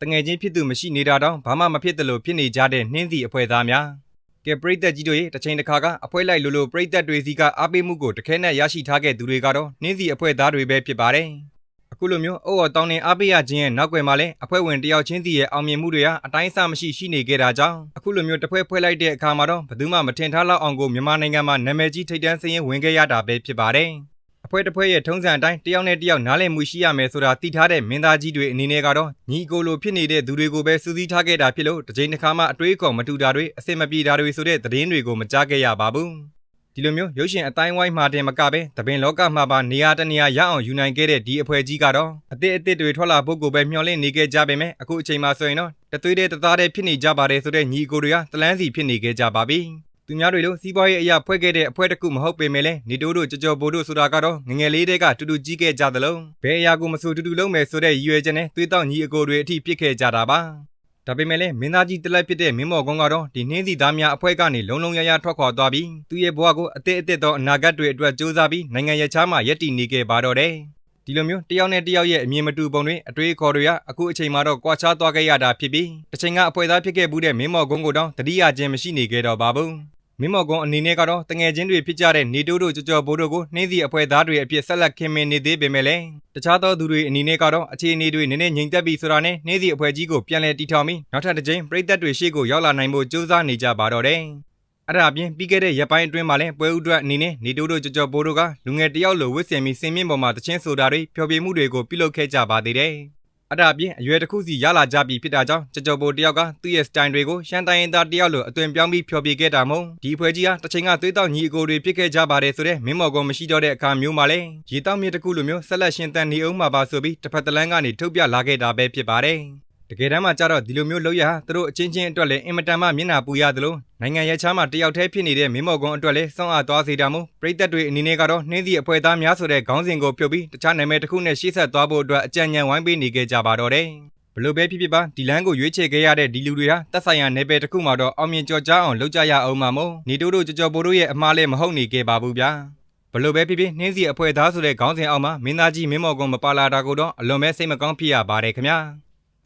တငယ်ချင်းဖြစ်သူမရှိနေတာတောင်ဘာမှမဖြစ်တယ်လို့ဖြစ်နေကြတဲ့နှင်းစီအဖွဲ့သားများကဲပရိသတ်ကြီးတို့ရဲ့တစ်ချိန်တစ်ခါကအဖွဲလိုက်လို့လို့ပရိသတ်တွေစီကအားပေးမှုကိုတခဲနဲ့ရရှိထားခဲ့သူတွေကတော့နှင်းစီအဖွဲ့သားတွေပဲဖြစ်ပါတယ်အခုလိုမျိုးအုပ်အော်တောင်းတင်အားပေးရခြင်းရဲ့နောက်ွယ်မှာလည်းအဖွဲ့ဝင်တယောက်ချင်းစီရဲ့အောင်မြင်မှုတွေဟာအတိုင်းအဆမရှိရှိနေခဲ့တာကြောင့်အခုလိုမျိုးတစ်ဖွဲ့ဖွဲ့လိုက်တဲ့အခါမှာတော့ဘယ်သူမှမထင်ထားလောက်အောင်ကိုမြန်မာနိုင်ငံမှာနာမည်ကြီးထိပ်တန်းစင်းရင်ဝင်ခဲ့ရတာပဲဖြစ်ပါတယ် အဖွဲ့တစ်ဖွဲ့ရဲ့ထုံးစံအတိုင်းတယောက်နဲ့တယောက်နားလည်မှုရှိရမယ်ဆိုတာသိထားတဲ့မင်းသားကြီးတွေအနေနဲ့ကတော့ညီကိုလိုဖြစ်နေတဲ့သူတွေကိုပဲစူးစီးထားခဲ့တာဖြစ်လို့တစ်ချိန်တစ်ခါမှအတွေးအခေါ်မတူတာတွေအဆင်မပြေတာတွေဆိုတဲ့သတင်းတွေကိုမကြားခဲ့ရပါဘူးဒီလိုမျိုးရုပ်ရှင်အတိုင်းဝိုင်းမှာတင်မကပဲတပင်လောကမှာပါနေရာတနေရာရအောင်ယူနိုင်ခဲ့တဲ့ဒီအဖွဲ့ကြီးကတော့အသစ်အသစ်တွေထွက်လာဖို့ကိုပဲမျှော်လင့်နေခဲ့ကြပေမဲ့အခုအချိန်မှာဆိုရင်တော့တသွေးတဲ့တသားတဲ့ဖြစ်နေကြပါတယ်ဆိုတဲ့ညီကိုတွေကတလန်းစီဖြစ်နေခဲ့ကြပါပြီ သူများတွေလို့စီးပွားရေးအရာဖွဲ့ခဲ့တဲ့အဖွဲ့တစ်ခုမဟုတ်ပေမဲ့လည်းနေတိုးတို့ကြော်ကြော်ဘိုးတို့ဆိုတာကတော့ငငယ်လေးတည်းကတူတူကြီးခဲ့ကြသလိုဘယ်အရာကိုမဆိုတူတူလုံးမယ်ဆိုတဲ့ရည်ရွယ်ချက်နဲ့သွေးတောက်ညီအကိုတွေအထိပြစ်ခဲ့ကြတာပါဒါပေမဲ့လည်းမင်းသားကြီးတလက်ဖြစ်တဲ့မင်းမော်ကုန်းကတော့ဒီနှင်းစီသားများအဖွဲ့ကနေလုံလုံရရထွက်ခွာသွားပြီးသူ့ရဲ့ဘဝကိုအသစ်အသစ်သောအနာဂတ်တွေအတွက်စူးစမ်းပြီးနိုင်ငံရခြားမှာရည်တည်နေခဲ့ပါတော့တယ်ဒီလိုမျိုးတယောက်နဲ့တယောက်ရဲ့အမြင်မတူပုံတွေအတွေးအခေါ်တွေကအခုအချိန်မှာတော့ကွာခြားသွားခဲ့ရတာဖြစ်ပြီးတစ်ချိန်ကအဖွဲသားဖြစ်ခဲ့မှုတဲ့မင်းမော်ကုန်းကိုတော့တတိယချင်းမရှိနေခဲ့တော့ပါဘူး မင်းမော်ကုန်းအနေနဲ့ကတော့တငယ်ချင်းတွေဖြစ်ကြတဲ့နေတိုးတို့ကြော်ကြော်ဘိုးတို့ကိုနှင်းစီအဖွဲသားတွေအဖြစ်ဆက်လက်ခင်မင်နေသေးပေမဲ့လည်းတခြားသောသူတွေအနေနဲ့ကတော့အခြေအနေတွေနည်းနည်းငြိမ်သက်ပြီးဆိုတာနဲ့နှင်းစီအဖွဲကြီးကိုပြန်လည်တည်ထောင်ပြီးနောက်ထပ်တစ်ကြိမ်ပြည်သက်တွေရှေ့ကိုရောက်လာနိုင်ဖို့ကြိုးစားနေကြပါတော့တယ်အဲ့ဒါအပြင်ပြီးခဲ့တဲ့ရက်ပိုင်းအတွင်းမှာလည်းပွဲဥအတွက်အနေနဲ့နေတိုးတို့ကြော်ကြော်ဘိုးတို့ကလူငယ်တယောက်လိုဝစ်ဆင်ပြီးစင်မြင့်ပေါ်မှာတချင်းဆိုတာတွေဖျော်ဖြေမှုတွေကိုပြုလုပ်ခဲ့ကြပါသေးတယ် အဲ့ဒါအပြင်အရွယ်တစ်ခုစီရလာကြပြီဖြစ်တာကြောင့်ကြော်ကြော်ဘိုတယောက်ကသူ့ရဲ့စတိုင်တွေကိုရှမ်းတိုင်းရင်းသားတယောက်လိုအသွင်ပြောင်းပြီးဖျော်ဖြေခဲ့တာမို့ဒီဖွဲ့ကြီးဟာတစ်ချိန်ကသွေးတောက်ညီအကိုတွေဖြစ်ခဲ့ကြပါတယ်ဆိုတဲ့မင်းမော်ကုန်းမရှိတော့တဲ့အခါမျိုးမှာလဲရေတောက်မြစ်တစ်ခုလိုမျိုးဆက်လက်ရှင်သန်နေအောင်မှာပါဆိုပြီးတစ်ဖက်တစ်လမ်းကနေထုတ်ပြလာခဲ့တာပဲဖြစ်ပါတယ် တကယ်တမ်းမှကြတော့ဒီလိုမျိုးလောက်ရဟာသူတို့အချင်းချင်းအတွက်လည်းအင်မတန်မှမျက်နှာပူရသလိုနိုင်ငံရဲ့ချားမှာတယောက်တည်းဖြစ်နေတဲ့မင်းမော်ကုန်းအတွက်လည်းစောင့်အားသွားစေတာမို့ပြည်သက်တွေအနေနဲ့ကတော့နှင်းစီအဖွဲ့သားများဆိုတဲ့ခေါင်းစဉ်ကိုပြုတ်ပြီးတခြားနာမည်တစ်ခုနဲ့ရှေ့ဆက်သွားဖို့အတွက်အကြံဉာဏ်ဝိုင်းပေးနေခဲ့ကြပါတော့တယ်ဘလို့ပဲဖြစ်ဖြစ်ပါဒီလမ်းကိုရွေးချယ်ခဲ့ရတဲ့ဒီလူတွေဟာတက်ဆိုင်ရာနယ်ပယ်တစ်ခုမှာတော့အောင်မြင်ကြော်ကြားအောင်လုပ်ကြရအောင်မှာမို့နေတိုးတို့ကြော်ကြော်ပိုတို့ရဲ့အမှားလည်းမဟုတ်နေခဲ့ပါဘူးဗျာဘလို့ပဲဖြစ်ဖြစ်နှင်းစီအဖွဲ့သားဆိုတဲ့ခေါင်းစဉ်အောက်မှာမင်းသားကြီးမင်းမော်ကုန်းမပါလာတာကိုတော့အလွန်ပဲစိတ်မကောင်းဖြစ်ရပါတယ်ခင်ဗျာ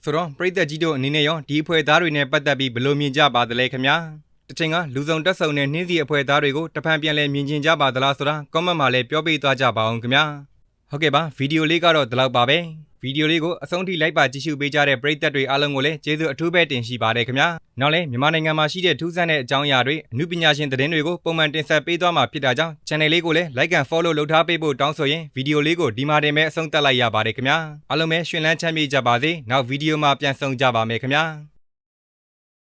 ဆိုတော့ပြည်သက်ကြီးတို့အနေနဲ့ရောဒီအဖွဲ့သားတွေနဲ့ပတ်သက်ပြီးဘလို့မြင်ကြပါသလဲခင်ဗျာတချိန်ကလူစုံတက်ဆုံတဲ့နှင်းစီအဖွဲ့သားတွေကိုတဖန်ပြန်လဲမြင်ကျင်ကြပါသလားဆိုတာ comment မှာလည်းပြောပြသွားကြပါအောင်ခင်ဗျာဟုတ်ကဲ့ပါဗီဒီယိုလေးကတော့ဒီလောက်ပါပဲ ဗီဒီယိုလေးကိုအဆုံးထိလိုက်ပါကြည့်ရှုပေးကြတဲ့ပရိသတ်တွေအားလုံးကိုလည်းကျေးဇူးအထူးပဲတင်ရှိပါတယ်ခင်ဗျာနောက်လည်းမြန်မာနိုင်ငံမှာရှိတဲ့ထူးဆန်းတဲ့အကြောင်းအရာတွေအမှုပညာရှင်သတင်းတွေကိုပုံမှန်တင်ဆက်ပေးသွားမှာဖြစ်တာကြောင့် channel လေးကိုလည်း like and follow လုပ်ထားပေးဖို့တောင်းဆိုရင်ဗီဒီယိုလေးကိုဒီမှာတင်မဲ့အဆုံးသတ်လိုက်ရပါတယ်ခင်ဗျာအားလုံးပဲရှင်လန်းချမ်းမြေ့ကြပါစေနောက်ဗီဒီယိုမှာပြန်ဆုံကြပါမယ်ခင်ဗျာ